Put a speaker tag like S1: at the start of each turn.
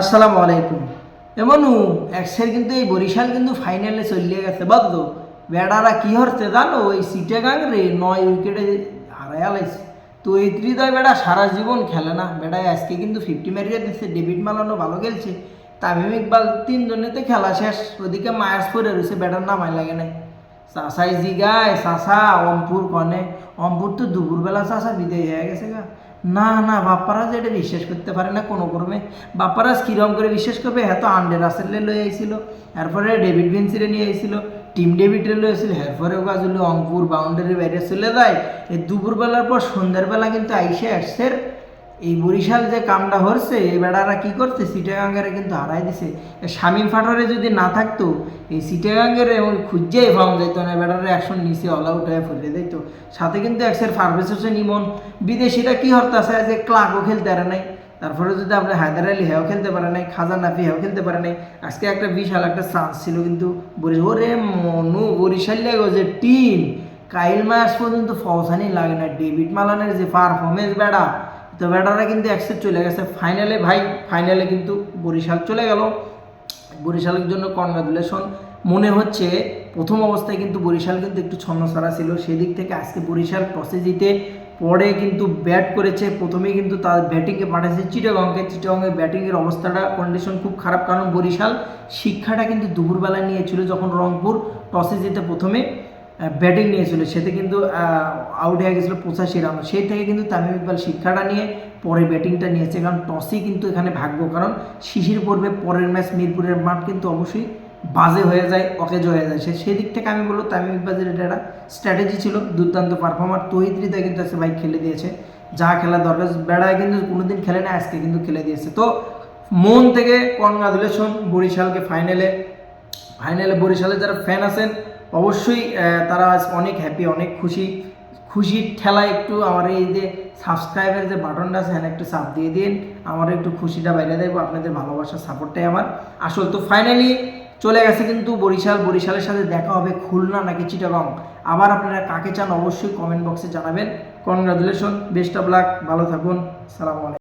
S1: আসসালামু আলাইকুম। এমনও এক্সের কিন্তু এই বরিশাল কিন্তু ফাইনালে চলিয়ে গেছে। বুঝলো বেড়ারা কি হচ্ছে জানো? ওই সিটেগাং রে নয় উইকেটে হারাই আলাইছে তো এই ত্রিদয় বেড়া সারা জীবন খেলে না। বেড়ায় আজকে কিন্তু ফিফটি মারিয়ে দিচ্ছে ডেভিড মালানো ভালো খেলছে। তামিম ইকবাল তিনজনেতে খেলা শেষ। ওদিকে মায়ার্স পরে রয়েছে ব্যাটার নামাই লাগে নাই। চাষাই জিগায় চাষা অম্পুর কনে। অম্পুর তো দুপুরবেলা চাষা বিদায় হয়ে গেছে গা। না না বাপ্পারাজ এটা বিশ্বাস করতে পারে না কোনো ক্রমে। বাপ্পারাজ কীরকম করে বিশ্বাস করবে হ্যাঁ তো আন্ডে রাসেলে লয়ে আইছিল, এরপরে ডেভিড ভেন্সিরে নিয়ে আইছিল টিম ডেভিডে লয়ে আসছিল এরপরে গাজুলি অঙ্কুর বাউন্ডারি বাইরে চলে যায়। এই দুপুরবেলার পর সন্ধ্যার বেলা কিন্তু আইসে আসছে এই বরিশাল যে কামটা হচ্ছে এই বেড়ারা কি করছে? সিটাগাঙ্গেরে কিন্তু হারাই দিছে। শামীম ফাটরে যদি না থাকতো, এই সিটাগাঙ্গের ওই খুঁজেই পাওয়া যেত না, বেড়ারে একশন নিচে অল আউট হয়ে ফুলে দিত। সাথে কিন্তু একশের ফার্ভেস হোসেন ইমন বিদেশিরা কি হরতাছে? যে ক্লাকও খেলতে পারে নাই। তারপরে যদি আপনি হায়দার আলী হেও খেলতে পারে নাই, খাজা নাফি হেও খেলতে পারে নাই, আজকে একটা বিশাল একটা চান্স ছিল কিন্তু ওরে মনু, বরিশাল যে টিম কাইল মাস পর্যন্ত ফৌসানি লাগে না। ডেভিড মালানের যে পারফরমেন্স বেড়া তো ব্যাটাররা কিন্তু একসেট চলে গেছে। ফাইনালে ভাই ফাইনালে কিন্তু বরিশাল চলে গেল। বরিশালের জন্য কনগ্রাচুলেশন মনে হচ্ছে প্রথম অবস্থায় কিন্তু বরিশাল কিন্তু একটু ছন্নছাড়া ছিল। সেদিক থেকে আজকে বরিশাল টসে জিতে, পরে কিন্তু ব্যাট করেছে। প্রথমেই কিন্তু তার ব্যাটিংয়ে পাঠাচ্ছে চিটাগংকে। চিটাগংয়ের ব্যাটিংয়ের অবস্থাটা কন্ডিশন খুব খারাপ। কারণ বরিশাল শিক্ষাটা কিন্তু দুপুরবেলায় নিয়েছিল যখন রংপুর টসে জিতে প্রথমে। ব্যাটিং নিয়েছিল। সেতে কিন্তু আউট হয়ে গেছিল পঁচাশি রান সেই থেকে কিন্তু তামিম ইকবাল শিক্ষাটা নিয়ে পরে ব্যাটিংটা নিয়েছে। কারণ টসই কিন্তু এখানে ভাগ্য। কারণ শিশির পর্বে পরের ম্যাচ মিরপুরের মাঠ কিন্তু অবশ্যই বাজে হয়ে যায়, অকেজ হয়ে যায়। সে সেই দিক থেকে আমি বলব তামিম ইকবালের এটা একটা স্ট্র্যাটেজি ছিল, দুর্দান্ত পারফর্মার তহিদ কিন্তু আছে ভাই খেলে দিয়েছে। যা খেলা দরকার। বেড়ায় কিন্তু কোনোদিন খেলে না, আজকে কিন্তু খেলে দিয়েছে। তো মন থেকে কনগ্রাচুলেশন বরিশালকে ফাইনালে ফাইনালে বরিশালে যারা ফ্যান আছেন অবশ্যই তারা অনেক হ্যাপি অনেক খুশি। খুশির ঠেলায় একটু আমার এই যে সাবস্ক্রাইবের যে বাটনটা আছে হ্যাঁ একটু চাপ দিয়ে দিন। আমার একটু খুশিটা বাইরে দেবো, আপনাদের ভালোবাসার সাপোর্টটাই আমার। আসল তো ফাইনালি চলে গেছে কিন্তু বরিশাল। বরিশালের সাথে দেখা হবে খুলনা নাকি চিটাগং? আবার আপনারা কাকে চান অবশ্যই কমেন্ট বক্সে জানাবেন। কনগ্রাচুলেশন বেস্ট অফ লাক ভালো থাকুন, সালাম আলাইকুম।